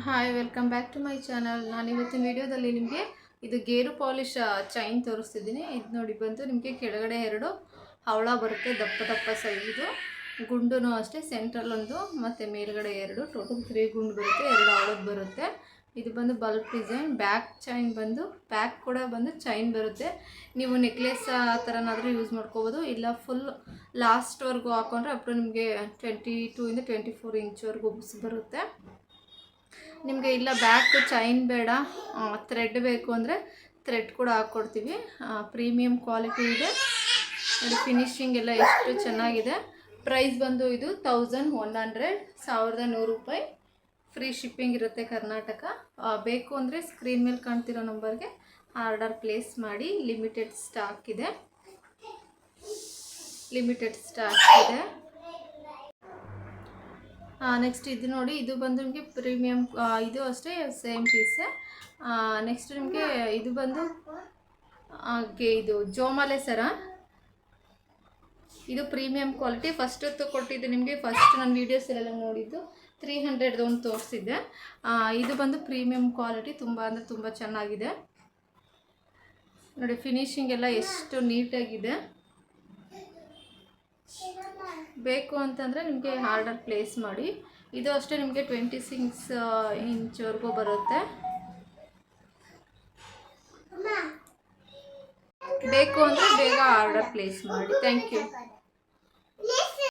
Hi welcome back to my channel ನಾನು ಇವತ್ತಿನ ವಿಡಿಯೋದಲ್ಲಿ ನಿಮಗೆ ಇದು ಗೇರು ಪಾಲಿಶ್ ಚೈನ್ ತೋರಿಸ್ತಿದ್ದೀನಿ. ಇದು ನೋಡಿ ಬಂತು ನಿಮಗೆ ಕೆಳಗಡೆ ಎರಡು ಹವಳ ಬರುತ್ತೆ, ದಪ್ಪ ದಪ್ಪ ಸೈಜು. ಗುಂಡು ಅಷ್ಟೇ ಸೆಂಟ್ರಲ್ ಒಂದು, ಮತ್ತು ಮೇಲ್ಗಡೆ ಎರಡು. ಟೋಟಲ್ ತ್ರೀ ಗುಂಡು ಬರುತ್ತೆ, ಎರಡು ಹವಳದ್ದು ಬರುತ್ತೆ. ಇದು ಬಂದು ಬಲ್ಬ್ ಡಿಸೈನ್ ಬ್ಯಾಕ್ ಚೈನ್ ಬಂದು ಪ್ಯಾಕ್ ಕೂಡ ಬಂದು ಚೈನ್ ಬರುತ್ತೆ. ನೀವು ನೆಕ್ಲೆಸ್ ಆ ಥರನಾದರೂ ಯೂಸ್ ಮಾಡ್ಕೋಬೋದು. ಇಲ್ಲ ಫುಲ್ ಲಾಸ್ಟ್ವರೆಗೂ ಹಾಕೊಂಡ್ರೆ ಅಪ್ರ ನಿಮಗೆ ಟ್ವೆಂಟಿ ಟೂ ಇಂದ ಟ್ವೆಂಟಿ ಫೋರ್ ಇಂಚ್ವರೆಗೂ ಬರುತ್ತೆ. ನಿಮಗೆ ಇಲ್ಲ ಬ್ಯಾಕ್ ಚೈನ್ ಬೇಡ. ಥ್ರೆಡ್ ಬೇಕು ಅಂದರೆ ಥ್ರೆಡ್ ಕೂಡ ಹಾಕ್ಕೊಡ್ತೀವಿ ಪ್ರೀಮಿಯಂ ಕ್ವಾಲಿಟಿ ಇದೆ. ಅದು ಫಿನಿಶಿಂಗ್ ಎಲ್ಲ ಎಷ್ಟು ಚೆನ್ನಾಗಿದೆ. ಪ್ರೈಸ್ ಬಂದು ಇದು ತೌಸಂಡ್ ಒನ್ ಹಂಡ್ರೆಡ್ ಸಾವಿರದ ನೂರು ರೂಪಾಯಿ. ಫ್ರೀ ಶಿಪ್ಪಿಂಗ್ ಇರುತ್ತೆ ಕರ್ನಾಟಕ. ಬೇಕು ಅಂದರೆ ಸ್ಕ್ರೀನ್ ಮೇಲೆ ಕಾಣ್ತಿರೋ ನಂಬರ್ಗೆ ಆರ್ಡರ್ ಪ್ಲೇಸ್ ಮಾಡಿ. ಲಿಮಿಟೆಡ್ ಸ್ಟಾಕ್ ಇದೆ. ಲಿಮಿಟೆಡ್ ಸ್ಟಾಕ್ ಇದೆ. ನೆಕ್ಸ್ಟ್ ಇದು ನೋಡಿ, ಇದು ಬಂದು ನಿಮಗೆ ಪ್ರೀಮಿಯಮ್ ಇದು ಅಷ್ಟೇ ಸೇಮ್ ಪೀಸೆ ನೆಕ್ಸ್ಟ್ ನಿಮಗೆ ಇದು ಬಂದು ಇದು ಜೋಮಾಲೆ ಸರ. ಇದು ಪ್ರೀಮಿಯಂ ಕ್ವಾಲಿಟಿ ಫಸ್ಟ್ ಹೊತ್ತು ಕೊಟ್ಟಿದ್ದು ನಿಮಗೆ ಫಸ್ಟ್ ನನ್ನ ವೀಡಿಯೋಸಲ್ಲೆಲ್ಲ ನೋಡಿದ್ದು ತ್ರೀ ಹಂಡ್ರೆಡ್ದು ಒಂದು ತೋರಿಸಿದ್ದೆ. ಇದು ಬಂದು ಪ್ರೀಮಿಯಂ ಕ್ವಾಲಿಟಿ ತುಂಬ ಅಂದರೆ ತುಂಬ ಚೆನ್ನಾಗಿದೆ. ನೋಡಿ ಫಿನಿಶಿಂಗ್ ಎಲ್ಲ ಎಷ್ಟು ನೀಟಾಗಿದೆ ಬೇಕು ಅಂತಂದರೆ ನಿಮಗೆ ಆರ್ಡರ್ ಪ್ಲೇಸ್ ಮಾಡಿ ಇದು ಅಷ್ಟೇ ನಿಮಗೆ ಟ್ವೆಂಟಿ ಸಿಕ್ಸ್ ಇಂಚ್ವರೆಗೂ ಬರುತ್ತೆ. ಬೇಕು ಅಂದರೆ ಬೇಗ ಆರ್ಡರ್ ಪ್ಲೇಸ್ ಮಾಡಿ. Thank you